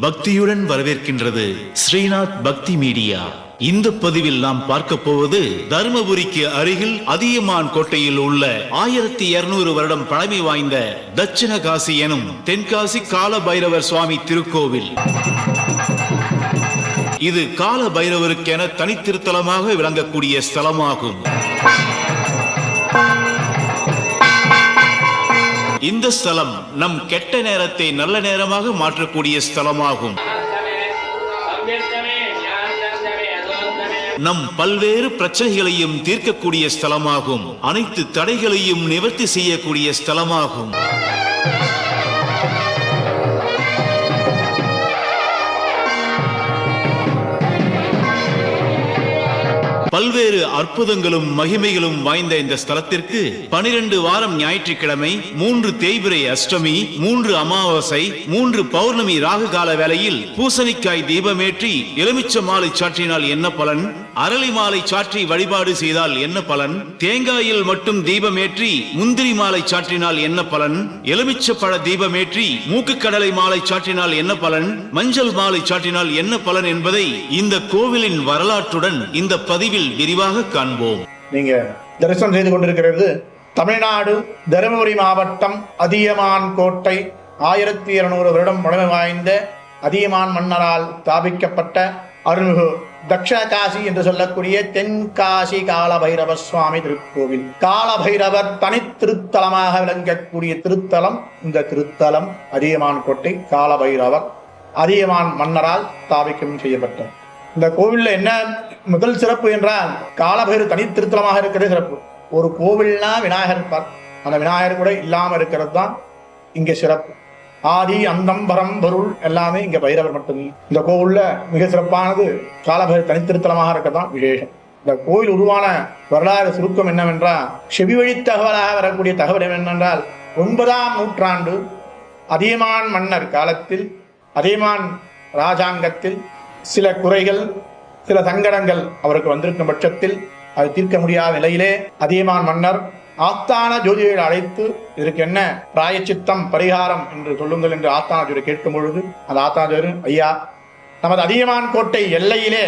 பக்தியுடன் வரவேற்கின்றது ஸ்ரீநாத் பக்தி மீடியா. இந்த பதிவில் நாம் பார்க்க போவது தருமபுரிக்கு அருகில் அதியமான் கோட்டையில் உள்ள ஆயிரத்தி இருநூறு வருடம் பழமை வாய்ந்த தட்சிண காசி எனும் தென்காசி கால பைரவர் சுவாமி திருக்கோவில். இது கால பைரவருக்கென தனித்திருத்தலமாக விளங்கக்கூடிய ஸ்தலமாகும். இந்த ஸ்தலம் நம் கெட்ட நேரத்தை நல்ல நேரமாக மாற்றக்கூடிய ஸ்தலமாகும். நம் பல்வேறு பிரச்சனைகளையும் தீர்க்கக்கூடிய ஸ்தலமாகும். அனைத்து தடைகளையும் நிவர்த்தி செய்யக்கூடிய ஸ்தலமாகும். பல்வேறு அற்புதங்களும் மகிமைகளும் வாய்ந்த இந்த ஸ்தலத்திற்கு பனிரெண்டு வாரம் ஞாயிற்றுக்கிழமை மூன்று தேய்பிரை அஷ்டமி மூன்று அமாவாசை மூன்று பௌர்ணமி ராகு கால வேளையில் பூசணிக்காய் தீபமேற்றி எலுமிச்ச மாலை சாற்றினால் என்ன பலன்? அரளி மாலை சாற்றி வழிபாடு செய்தால் என்ன பலன்? தேங்காயில் மட்டும் தீபமேற்றி முந்திரி மாலை சாற்றினால் என்ன பலன்? எலுமிச்ச பழ தீபமேற்றி மூக்கு கடலை மாலை சாற்றினால் என்ன பலன்? மஞ்சள் மாலை சாற்றினால் என்ன பலன் என்பதை இந்த கோவிலின் வரலாற்றுடன் இந்த பதிவில் விரிவாக காண்போம். நீங்க தரிசனம் செய்து கொண்டிருக்கிறது தமிழ்நாடு தருமபுரி மாவட்டம் அதியமான் கோட்டை. ஆயிரத்தி இருநூறு வருடம் பழமை வாய்ந்த அதியமான் மன்னரால் ஸ்தாபிக்கப்பட்ட அருள்மிகு தக்ஷண காசி என்று சொல்லக்கூடிய தென்காசி காலபைரவ சுவாமி திருக்கோவில். காலபைரவர் தனித்திருத்தலமாக தனி திருத்தலமாக விளங்கக்கூடிய திருத்தலம் இந்த திருத்தலம் அதியமான் கோட்டை காலபைரவர் அதியமான் மன்னரால் ஸ்தாபிக்கம் செய்யப்பட்டது. இந்த கோவில்ல என்ன முதல் சிறப்பு என்றால் காலபைர தனி திருத்தலமாக இருக்கிறது சிறப்பு. ஒரு கோவில்னா விநாயகர் இருப்பார் அந்த விநாயகர் கூட இல்லாமல் இருக்கிறது தான் இங்கே சிறப்பு. ஆதி அந்தம் பரம் பொருள் எல்லாமே இங்க பைரவர் மட்டுமே. இந்த கோவில்ல மிக சிறப்பானது காலபைரவர் தனித்திருத்தலமாக இருக்கதான் விசேஷம். இந்த கோவில் உருவான வரலாறு சுருக்கம் என்னவென்றால் செவி வழி தகவலாக வரக்கூடிய தகவல் என்னவென்றால் ஒன்பதாம் நூற்றாண்டு அதியமான் மன்னர் காலத்தில் அதியமான் ராஜாங்கத்தில் சில குறைகள் சில சங்கடங்கள் அவருக்கு வந்திருக்கும் பட்சத்தில் அது தீர்க்க முடியாத நிலையிலே அதியமான் மன்னர் ஆஸ்தான ஜோதியை அழைத்து இதற்கு என்ன பிராயச்சித்தம் பரிகாரம் என்று சொல்லுங்கள் என்று ஆஸ்தான ஜோதி கேட்கும் பொழுது அந்த ஆஸ்தான ஜோதி ஐயா நமது அதியமான் கோட்டை எல்லையிலே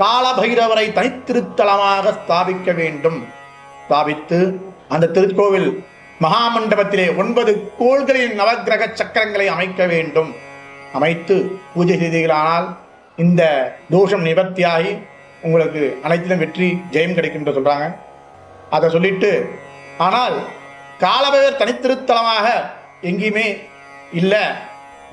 காலபைரவரை தனித்திருத்தலமாக ஸ்தாபிக்க வேண்டும். ஸ்தாபித்து அந்த திருக்கோவில் மகாமண்டபத்திலே ஒன்பது கோள்களின் நவகிரக சக்கரங்களை அமைக்க வேண்டும். அமைத்து பூஜை செய்தீர்களானால் இந்த தோஷம் நிவர்த்தியாகி உங்களுக்கு அனைத்திலும் வெற்றி ஜெயம் கிடைக்கும் என்று சொல்றாங்க. அதை சொல்லிட்டு ஆனால் காலபைவர் தனித்திருத்தலமாக எங்கேயுமே இல்லை.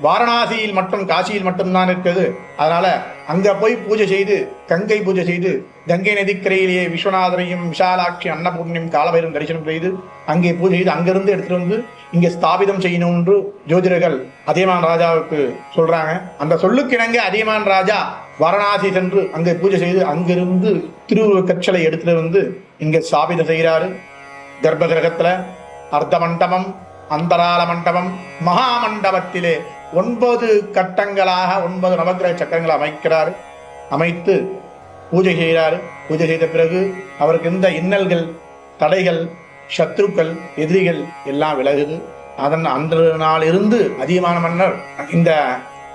வாரணாசியில் மட்டும் காசியில் மட்டும்தான் இருக்குது அதனால அங்கே போய் பூஜை செய்து கங்கை பூஜை செய்து கங்கை நதிக்கரையிலேயே விஸ்வநாதரையும் விஷாலாட்சி அன்னபூர்ணியும் காலபைரும் தரிசனம் செய்து அங்கே பூஜை செய்து அங்கிருந்து எடுத்துகிட்டு வந்து இங்கே ஸ்தாபிதம் செய்யணும் என்று ஜோதிடர்கள் அதியமான் ராஜாவுக்கு சொல்கிறாங்க அந்த சொல்லுக்கிணங்க அதியமான் ராஜா வாரணாசி சென்று அங்கே பூஜை செய்து அங்கிருந்து திருவுருவ கற்சலை எடுத்துட்டு வந்து இங்கே ஸ்தாபிதம் செய்கிறாரு. கர்ப்ப கிரகத்துல அர்த்த மண்டபம் அந்தரால மண்டபம் மகா மண்டபத்திலே ஒன்பது கட்டங்களாக ஒன்பது நவக்கிரக சக்கரங்களை அமைக்கிறார். அமைத்து பூஜை செய்கிறார். பூஜை செய்த பிறகு அவருக்கு இந்த இன்னல்கள் தடைகள் சத்ருக்கள் எதிரிகள் எல்லாம் விலகுது. அதன் அன்று நாளிலிருந்து அதிகமான மன்னர் இந்த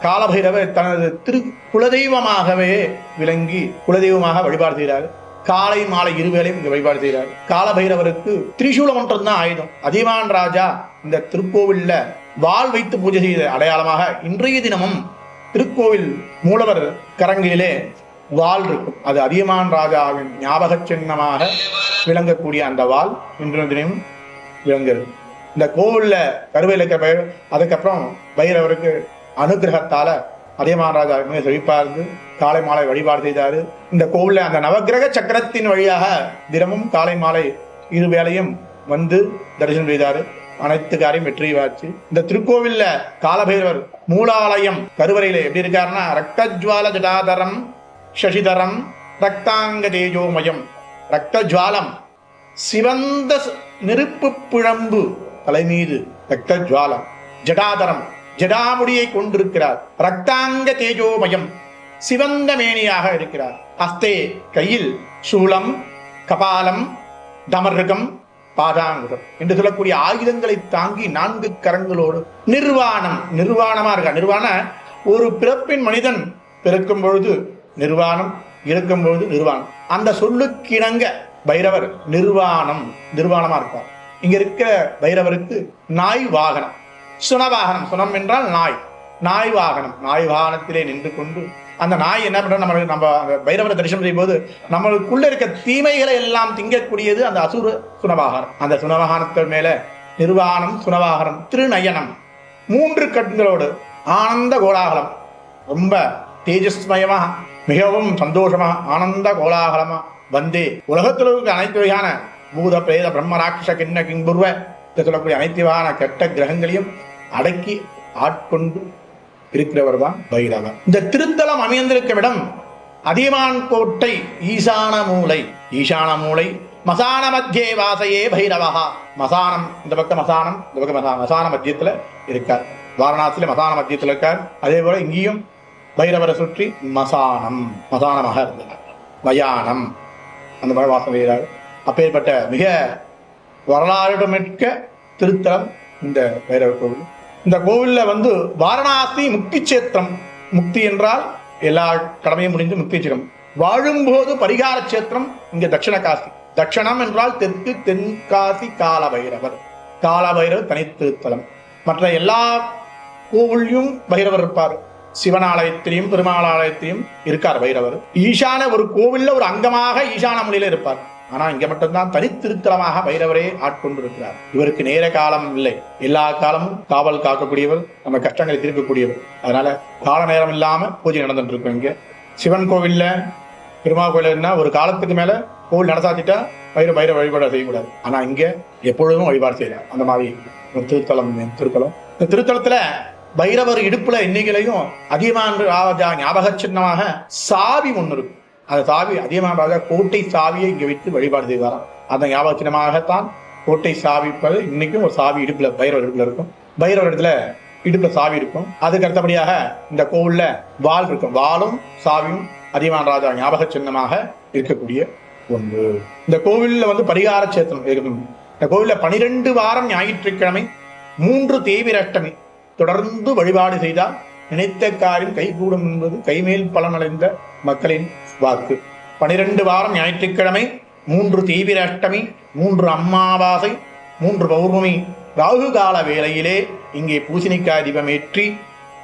காலபைரவர் தனது திரு குலதெய்வமாகவே விளங்கி குலதெய்வமாக வழிபாடு செய்கிறார். காலை மாலை இருவேளையும் இங்கு வழிபாடு செய்கிறார் காலபைரவருக்கு திரிசூலம் ஒன்றுதான் ஆயுதம். அதியமான் ராஜா இந்த திருக்கோவில்ல வாள் வைத்து பூஜை செய்த அடையாளமாக இன்றைய தினமும் திருக்கோவில் மூலவர் கரங்களிலே வாள் இருக்கும். அது அதியமான் ராஜாவின் ஞாபக சின்னமாக விளங்கக்கூடிய அந்த வாள் இன்றைய தினம் விளங்குகிறது இந்த கோவில்ல கருவையில் இருக்கிற பயிர் அதுக்கப்புறம் பைரவருக்கு அனுகிரகத்தால அதே ராஜா மிக செழிப்பா இருந்து காலை மாலை வழிபாடு செய்தாரு. இந்த கோவில்ல அந்த நவக்கிரக சக்கரத்தின் வழியாக தினமும் காலை மாலை இரு வேளையும் வந்து தரிசனம் செய்தாரு. அனைத்து காரியம் வெற்றி வாச்சு இந்த திருக்கோவில்ல காலபைரவர் மூலாலயம் கருவறையில எப்படி இருக்காருன்னா ரக்தஜ்வால ஜடாதரம் சசிதரம் ரக்தாங்க தேஜோமயம். ரக்தஜ்வாலம் சிவந்த நெருப்பு பிழம்பு தலைமீது ரக்தஜ்வாலம் ஜடாதரம் ஜடாமுடியை கொண்டிருக்கிறார். ரக்தாங்க தேஜோமயம். சிவந்த மேனியாக இருக்கிறார். அஸ்தே கையில் சூலம் கபாலம் தமர்கம் பாதாங்குடம் என்று சொல்லக்கூடிய ஆயுதங்களை தாங்கி நான்கு கரங்களோடு நிர்வாணம் நிர்வாணமா இருக்கா நிர்வாண ஒரு பிறப்பின் மனிதன் பிறக்கும் பொழுது நிர்வாணம் இருக்கும் பொழுது நிர்வாணம். அந்த சொல்லுக்கிணங்க பைரவர் நிர்வாணம் நிர்வாணமா இருப்பார். இங்க இருக்கிற பைரவருக்கு நாய் வாகனம். சுனவாகனம். சுனம் என்றால் நாய். நாய் வாகனம் நாய் வாகனத்திலே நின்று கொண்டு அந்த நாய் என்ன பண்ற நம்ம நம்ம அந்த பைரவரை தரிசனம் செய்யும் போது நம்மளுக்குள்ள இருக்க தீமைகளை எல்லாம் திங்கக்கூடியது அந்த அசுர சுனவாகனம். அந்த சுனவாகனத்தின் மேல நிர்வாணம் சுனவாகனம் திருநயனம். மூன்று கண்களோடு ஆனந்த கோலாகலம். ரொம்ப தேஜஸ்மயமா மிகவும் சந்தோஷமா ஆனந்த கோலாகலமா வந்து. உலகத்தில் இருக்க அனைத்து வகையான பூத பிரேத பிரம்ம ராட்சச கிண்ண கிங்குருவ சொல்லக்கூடிய அனைத்து வகையான கெட்ட கிரகங்களையும் அடக்கி ஆட்கொண்டு இருக்கிறவர் தான் பைரவர் இந்த திருத்தலம் அமைந்திருக்கும் இடம் அதியமான் கோட்டை ஈசான மூலை ஈசான மூலை மசான மத்தியே வாசையே பைரவஹா மசானம் இந்த பக்கம் மசானம் இந்த பக்கம் மசான மத்தியத்தில் இருக்கார். வாரணாசியில மசான மத்தியத்தில் இருக்கார். அதே போல இங்கேயும் பைரவரை சுற்றி மசானம் மசானமாக இருந்தார் மயானம் அந்த மாதிரி வாசம் செய்கிறார். அப்பேற்பட்ட மிக வரலாறுமிக்க திருத்தலம் இந்த பைரவர் கோவில். இந்த கோவில்ல வந்து வாரணாசி முக்தி சேத்திரம் முக்தி என்றால் எல்லா கடமையும் முடிந்து முக்தி சேத்திரம் வாழும்போது பரிகார சேத்திரம் இங்கே தட்சிண காசி தட்சணம் என்றால் தெற்கு தென்காசி கால பைரவர் கால பைரவர் தனித்திருத்தலம் மற்ற எல்லா கோவிலையும் பைரவர் இருப்பார். சிவன் ஆலயத்திலையும் பெருமாள் ஆலயத்திலையும் இருக்கார் பைரவர். ஈசான ஒரு கோவில்ல ஒரு அங்கமாக ஈசான மொழியில இருப்பார். ஆனா இங்க மட்டும்தான் தனித்திருத்தலமாக பைரவரே ஆட்கொண்டு இருக்கிறார் இவருக்கு நேர காலம் இல்லை. எல்லா காலமும் காவல் காக்கக்கூடியவர் நம்ம கஷ்டங்களை திரும்பக்கூடியவர் அதனால கால நேரம் இல்லாம பூஜை நடந்துட்டு இருக்கும் இங்க. சிவன் கோவில்ல பெருமாள் கோயில்னா ஒரு காலத்துக்கு மேல கோவில் நடத்தாத்திட்டா பைர பைர வழிபாடு செய்யக்கூடாது. ஆனா இங்க எப்பொழுதும் வழிபாடு செய்யலாம் அந்த மாதிரி ஒரு திருத்தலம் திருத்தலம். இந்த திருத்தலத்துல பைரவர் இடுப்புல இன்னைகளையும் அதிகமான ராஜா ஞாபக சின்னமாக சாவி ஒன்று இருக்கும். அந்த சாவி அதிகமாக கோட்டை சாவியை இங்கே வைத்து வழிபாடு செய்வாராம். அந்த ஞாபக கோட்டை சாவிப்பது இன்னைக்கும் ஒரு சாவி இடுப்புல பைரவர் இடுப்புல இருக்கும். பைரவர் இடத்துல இடுப்புல சாவி இருக்கும். அதுக்கு அடுத்தபடியாக இந்த கோவில்ல வால் இருக்கும். வாளும் சாவியும் அதியமான் ராஜா ஞாபக சின்னமாக இருக்கக்கூடிய ஒன்று. இந்த கோவில்ல வந்து பரிகார சேத்திரம் இருக்கும். இந்த கோவில்ல பனிரெண்டு வாரம் ஞாயிற்றுக்கிழமை மூன்று தேவிரஷ்டமி தொடர்ந்து வழிபாடு செய்தால் நினைத்த காரியம் கைகூடும் என்பது கைமேல் பலனடைந்த மக்களின் வாக்கு. பனிரெண்டு வாரம் ஞாயிற்றுக்கிழமை மூன்று தீவிர அஷ்டமி மூன்று அம்மாவாசை மூன்று பௌர்ணமி. ராகு கால வேளையிலே இங்கே பூசணிக்காய் தீபமேற்றி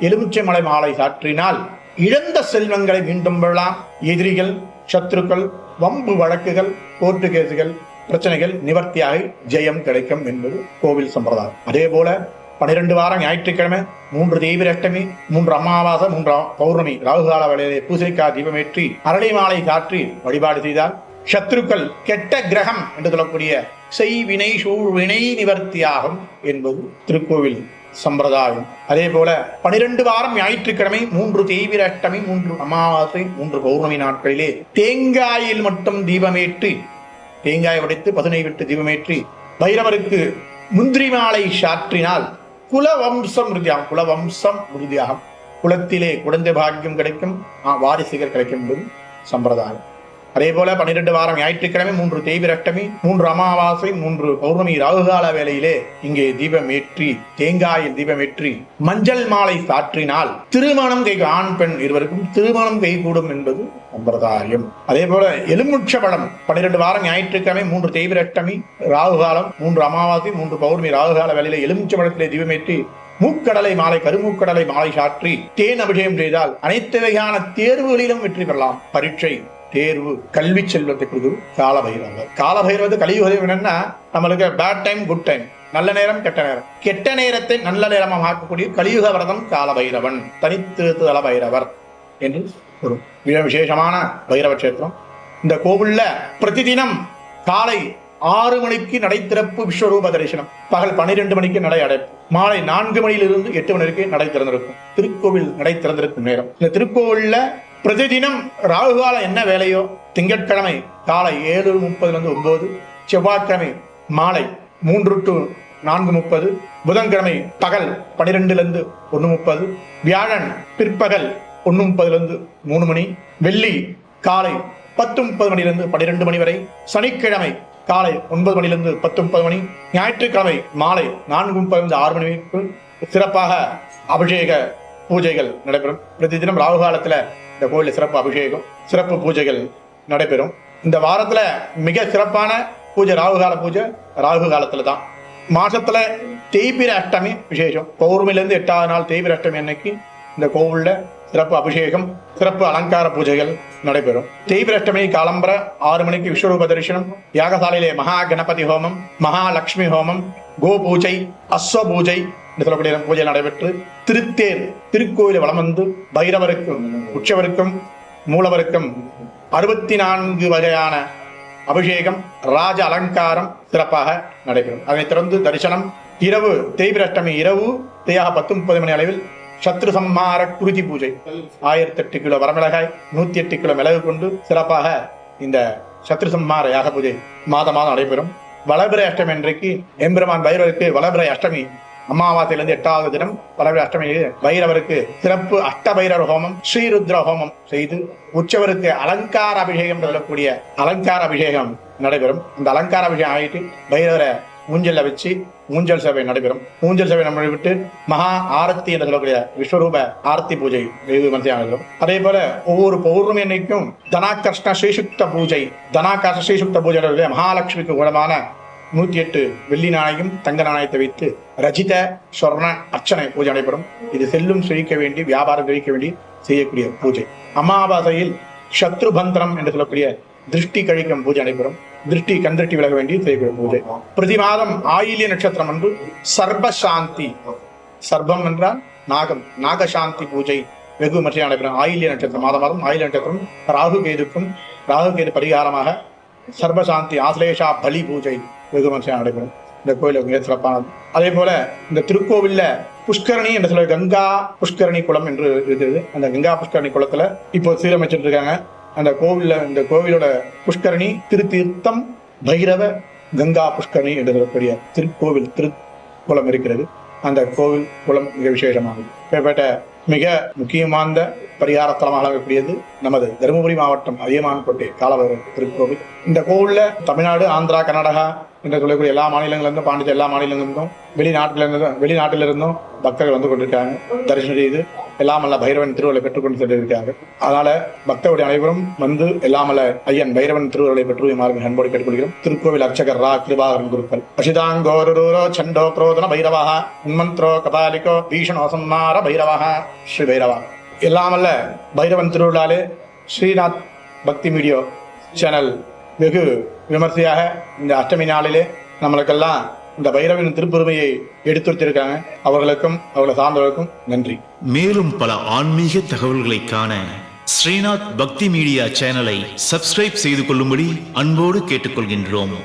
எலுமிச்சை மலை மாலை சாற்றினால் இழந்த செல்வங்களை மீண்டும் பெறலாம் எதிரிகள் சத்துருக்கள் வம்பு வழக்குகள் கோர்ட்டு கேசுகள் பிரச்சனைகள் நிவர்த்தியாகி ஜெயம் கிடைக்கும் என்பது கோவில் சம்பிரதாயம். அதே போல பனிரெண்டு வாரம் ஞாயிற்றுக்கிழமை மூன்று தெய்வ அஷ்டமி மூன்று அமாவாசை மூன்றாம் பௌர்ணமி. ராகுகால வேளையிலே பூசைக்காய் தீபமேற்றி அரளி மாலை காற்றி வழிபாடு செய்தால் சத்ருக்கள் கெட்ட கிரகம் என்று சொல்லக்கூடிய செய்வினை சூழ்வினை நிவர்த்தியாகும் என்பது திருக்கோவில் சம்பிரதாயம். அதே போல பனிரெண்டு வாரம் ஞாயிற்றுக்கிழமை மூன்று தேய்பிர அஷ்டமி மூன்று அமாவாசை மூன்று பௌர்ணமி நாட்களிலே தேங்காயில் மட்டும் தீபமேற்றி தேங்காய் உடைத்து பதினை விட்டு தீபமேற்றி பைரவருக்கு முந்திரி மாலை சாற்றினால் குலவம்சம் உறுதியாகும். குலவம்சம் உறுதியாகும். குலத்திலே குழந்தை பாக்கியம் கிடைக்கும். வாரிசுகள் கிடைக்கும் என்பது சம்பிரதாயம். அதே போல பன்னிரெண்டு வாரம் ஞாயிற்றுக்கிழமை மூன்று தேய்பிர மூன்று அமாவாசை மூன்று பௌர்ணமி ராகுகால வேளையிலே இங்கே தீபம் ஏற்றி தேங்காயில் தீபம் ஏற்றி மஞ்சள் மாலை சாற்றினால் திருமணம் கை ஆண் பெண் இருவருக்கும் திருமணம் கைகூடும் என்பது சம்பிரதாயம் அதே போல எலுமுட்ச பழம் பன்னிரெண்டு வாரம் ஞாயிற்றுக்கிழமை மூன்று தேய்பிர அஷ்டமி ராகுகாலம் மூன்று அமாவாசை மூன்று பௌர்ணமி ராகுகால வேளையிலே எலுமிச்ச பழத்திலே தீபமேற்றி மூக்கடலை மாலை கருமூக்கடலை மாலை சாற்றி தேன் அபிஷேகம் செய்தால் அனைத்து வகையான தேர்வுகளிலும் வெற்றி பெறலாம். பரீட்சை தேர்வு கல்வி செல்வத்தை கொடுக்குது காலபைரவர் காலபைரவது கலியுகம் என்னன்னா நம்மளுக்கு பேட் டைம் குட் டைம் நல்ல நேரம் கெட்ட நேரம். கெட்ட நேரத்தை நல்ல நேரமாக ஆக்கக்கூடிய கலியுக வரதம் காலபைரவன். தனித்திருத்தல பைரவர் என்று ஒரு மிக விசேஷமான பைரவ கஷேத்திரம். இந்த கோவில்ல பிரதிதினம் காலை ஆறு மணிக்கு நடை திறப்பு விஸ்வரூப தரிசனம். பகல் பன்னிரெண்டு மணிக்கு நடை அடைப்பு. மாலை நான்கு மணியிலிருந்து எட்டு மணி வரைக்கும் நடை திறந்திருக்கும். திருக்கோவில் நடை திறந்திருக்கும் நேரம். இந்த திருக்கோவில்ல பிரதிதினம் ராகுகாலம் என்ன வேலையோ? திங்கட்கிழமை காலை ஏழு முப்பதுலேருந்து ஒன்பது செவ்வாய்க்கிழமை மாலை மூன்று டு நான்கு முப்பது புதன்கிழமை பகல் பனிரெண்டுலேருந்து ஒன்று முப்பது வியாழன் பிற்பகல் ஒன்று முப்பதுலேருந்து மூணு மணி வெள்ளி காலை பத்து முப்பது மணிலிருந்து பன்னிரெண்டு மணி வரை சனிக்கிழமை காலை ஒன்பது மணிலிருந்து பத்து முப்பது மணி ஞாயிற்றுக்கிழமை மாலை நான்கு முப்பது ஆறு மணி வரைக்கும் சிறப்பாக அபிஷேக பூஜைகள் நடைபெறும். பிரதி தினம் ராகு காலத்தில் இந்த கோயிலில் சிறப்பு அபிஷேகம் சிறப்பு பூஜைகள் நடைபெறும். இந்த வாரத்தில் மிக சிறப்பான பூஜை ராகுகால பூஜை ராகு காலத்தில் தான். மாசத்துல தேய்பிர அஷ்டமி விசேஷம். பௌர்மிலேருந்து எட்டாவது நாள் தேய்பிர அஷ்டமி அன்னைக்கு இந்த கோவிலில் சிறப்பு அபிஷேகம் சிறப்பு அலங்கார பூஜைகள் நடைபெறும். தேய்பிர அஷ்டமி காலம்பர ஆறு மணிக்கு விஸ்வரூப தரிசனம் யாகசாலையிலே மகா கணபதி ஹோமம் மகாலட்சுமி ஹோமம் கோ பூஜை அஸ்வ பூஜை என்று சொல்லக்கூடிய பூஜை நடைபெற்று திருத்தேர் திருக்கோயிலை வளம் வந்து பைரவருக்கும் உற்சவருக்கும் மூலவருக்கும் அறுபத்தி நான்கு வகையான அபிஷேகம் ராஜ அலங்காரம் சிறப்பாக நடைபெறும். அதனைத் தொடர்ந்து தரிசனம் இரவு தேய்பிரஷ்டமி இரவு தேயாக பத்து முப்பது மணி அளவில் சத்ரு சம்மார குருதி பூஜை. ஆயிரத்தி எட்டு கிலோ வரமிளகாய் நூத்தி எட்டு கிலோ மிளகு கொண்டு சிறப்பாக இந்த சத்ரு சம்மார யாக பூஜை மாத மாதம் நடைபெறும். வளபிர அஷ்டமி அன்றைக்கு எம்பெருமான் பைரவருக்கு வளபிர அஷ்டமி அமாவாசையிலிருந்து எட்டாவது தினம் பலவே அஷ்டமியில் பைரவருக்கு சிறப்பு அஷ்டபைரவ ஹோமம் ஸ்ரீருத்ர ஹோமம் செய்து உற்சவருக்கு அலங்கார அபிஷேகம் என்று சொல்லக்கூடிய அலங்கார அபிஷேகம் நடைபெறும். அந்த அலங்கார அபிஷேகம் ஆகிட்டு பைரவரை ஊஞ்சலில் வச்சு ஊஞ்சல் சபை நடைபெறும். ஊஞ்சல் சபை நம்ம விட்டு மகா ஆரத்தி என்று சொல்லக்கூடிய விஸ்வரூப ஆரத்தி பூஜை வெகு விமர்சையாக அதே போல ஒவ்வொரு பௌர்ணமி அன்னைக்கும் தனாகர்ஷ்ண ஸ்ரீசுக்த பூஜை தனாகர்ஷ்ண ஸ்ரீசுக்த பூஜை மகாலட்சுமிக்கு குணமான நூற்றி எட்டு வெள்ளி நாணயம் தங்க நாணயத்தை வைத்து ரஜித சொர்ண அர்ச்சனை பூஜை நடைபெறும். இது செல்லும் செழிக்க வேண்டி வியாபாரம் செழிக்க வேண்டி செய்யக்கூடிய பூஜை. அமாவாசையில் சத்ருபந்தனம் என்று சொல்லக்கூடிய திருஷ்டி கழிக்கும் பூஜை நடைபெறும். திருஷ்டி கந்திருஷ்டி விலக வேண்டி செய்யக்கூடிய பூஜை. பிரதி மாதம் ஆயில்ய நட்சத்திரம் அன்று சர்பசாந்தி. சர்பம் என்றால் நாகம். நாகசாந்தி பூஜை வெகு விமர்சையாக நடைபெறும். ஆயில்ய நட்சத்திரம். மாதம் மாதம் ஆயில்ய நட்சத்திரம் ராகு கேதுக்கும் ராகு கேது பரிகாரமாக சர்வசாந்தி ஆசிலேஷா பலி பூஜை. வெகு விமர்சையாக நடைபெறும். இந்த கோயில் மிக சிறப்பானது. அதே போல இந்த திருக்கோவில்ல புஷ்கரணி என்று சொல்ல கங்கா புஷ்கரணி குளம் என்று இருக்கிறது. அந்த கங்கா புஷ்கரணி குளத்துல இப்போ சீரமைச்சிட்டு இருக்காங்க. அந்த கோவில்ல இந்த கோவிலோட புஷ்கரணி திருத்தீர்த்தம் பைரவ கங்கா புஷ்கரணி என்று சொல்லக்கூடிய திருக்கோவில் திருக்குளம் இருக்கிறது. அந்த கோவில் குளம் மிக விசேஷமானது. இப்பேற்பட்ட மிக முக்கியமான பரிகார தலமாக இருக்கக்கூடியது நமது தருமபுரி மாவட்டம் அதியமான்கோட்டை காலபைரவர் திருக்கோவில். இந்த கோவில்ல தமிழ்நாடு ஆந்திரா கர்நாடகா என்று சொல்லக்கூடிய எல்லா மாநிலங்களிலிருந்தும் பாண்டிச்சேரி எல்லா மாநிலங்களிலிருந்தும் வெளிநாட்டிலிருந்தும் வெளிநாட்டிலிருந்தும் பக்தர்கள் வந்து கொண்டிருக்காங்க தரிசனம் செய்து எல்லாமல்ல பைரவன் திருவருளை பெற்றுக்கொண்டு சென்றிருக்காங்க அதனால பக்தருடைய அனைவரும் வந்து எல்லாமல்ல ஐயன் பைரவன் திருவருளை பெற்று மாறும் அன்போடு கேட்டுக்கொள்கிறோம். திருக்கோவில் அர்ச்சகர் ரா கிருபாகரன் குருக்கள். அசிதாங்கோரூரோ சண்டோ குரோதன பைரவா உன்மந்திரோ கபாலிகோ பீஷணோ சம்மார பைரவா ஸ்ரீ பைரவா. எல்லாமல்ல பைரவன் திருவிழாலே ஸ்ரீநாத் பக்தி மீடியோ சேனல் வெகு விமர்சையாக இந்த அஷ்டமி நாளிலே நம்மளுக்கெல்லாம் இந்த பைரவின் திருப்பெருமையை எடுத்துரைத்திருக்காங்க. அவர்களுக்கும் அவர்களை சார்ந்தவர்களுக்கும் நன்றி. மேலும் பல ஆன்மீக தகவல்களை காண ஸ்ரீநாத் பக்தி மீடியா சேனலை சப்ஸ்கிரைப் செய்து கொள்ளும்படி அன்போடு கேட்டுக்கொள்கின்றோம்.